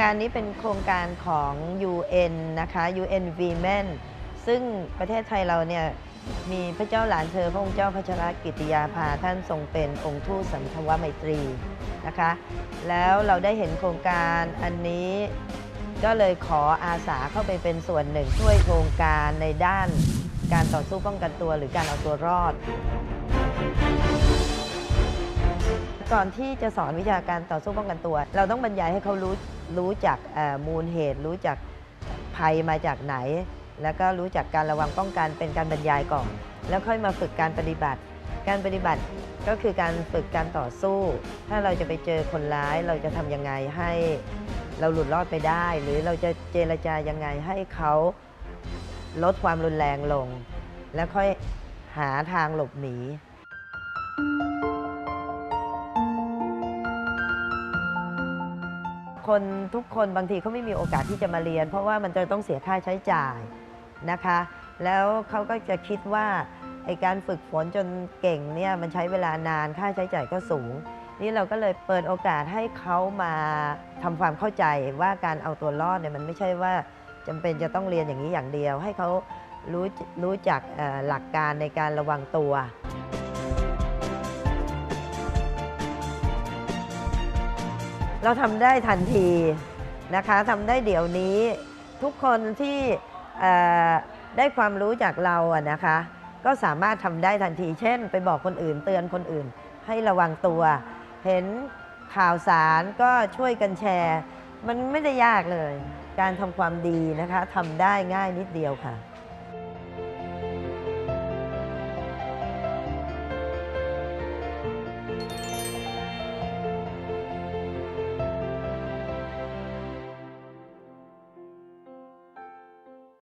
การนี้เป็นโครงการของ UN นะคะ UN Women ซึ่งประเทศไทยเราเนี่ยมีพระเจ้าหลานเธอพระองค์เจ้าพัชรกิติยาภาท่านทรงเป็นองค์ทูตสันทวไมตรีนะคะ แล้วเราได้เห็นโครงการอันนี้ก็เลยขออาสาเข้าไปเป็นส่วนหนึ่ง ช่วยโครงการในด้านการต่อสู้ป้องกันตัวหรือการเอาตัวรอด ก่อนที่จะสอนวิชาการต่อสู้ป้องกันตัว เราต้องบรรยายให้เขารู้ รู้จักมูลเหตุ รู้จักภัยมาจากไหน แล้วก็รู้จักการระวังป้องกันเป็นการบรรยายก่อน แล้วค่อยมาฝึกการปฏิบัติ การปฏิบัติก็คือการฝึกการต่อสู้ ถ้าเราจะไปเจอคนร้ายเราจะทำยังไงให้เราหลุดรอดไปได้ หรือเราจะเจรจายังไงให้เขาลดความรุนแรงลง แล้วค่อยหาทางหลบหนี คนทุกคนบางทีเขาไม่มีโอกาสที่จะมาเรียน เพราะว่ามันจะต้องเสียค่าใช้จ่ายนะคะ แล้วเขาก็จะคิดว่าไอการฝึกฝนจนเก่งเนี่ยมันใช้เวลานานค่าใช้จ่ายก็สูง นี่เราก็เลยเปิดโอกาสให้เขามาทำความเข้าใจว่าการเอาตัวรอดเนี่ยมันไม่ใช่ว่าจำเป็นจะต้องเรียนอย่างนี้อย่างเดียว ให้เขารู้รู้จักหลักการในการระวังตัว เราทำได้ทันทีนะคะทำได้เดี๋ยวนี้ ทุกคนที่ได้ความรู้จากเราอะนะคะ ก็สามารถทำได้ทันที เช่น ไปบอกคนอื่นเตือนคนอื่น ให้ระวังตัว เห็นข่าวสารก็ช่วยกันแชร์ มันไม่ได้ยากเลย การทำความดีนะคะทำได้ง่ายนิดเดียวค่ะ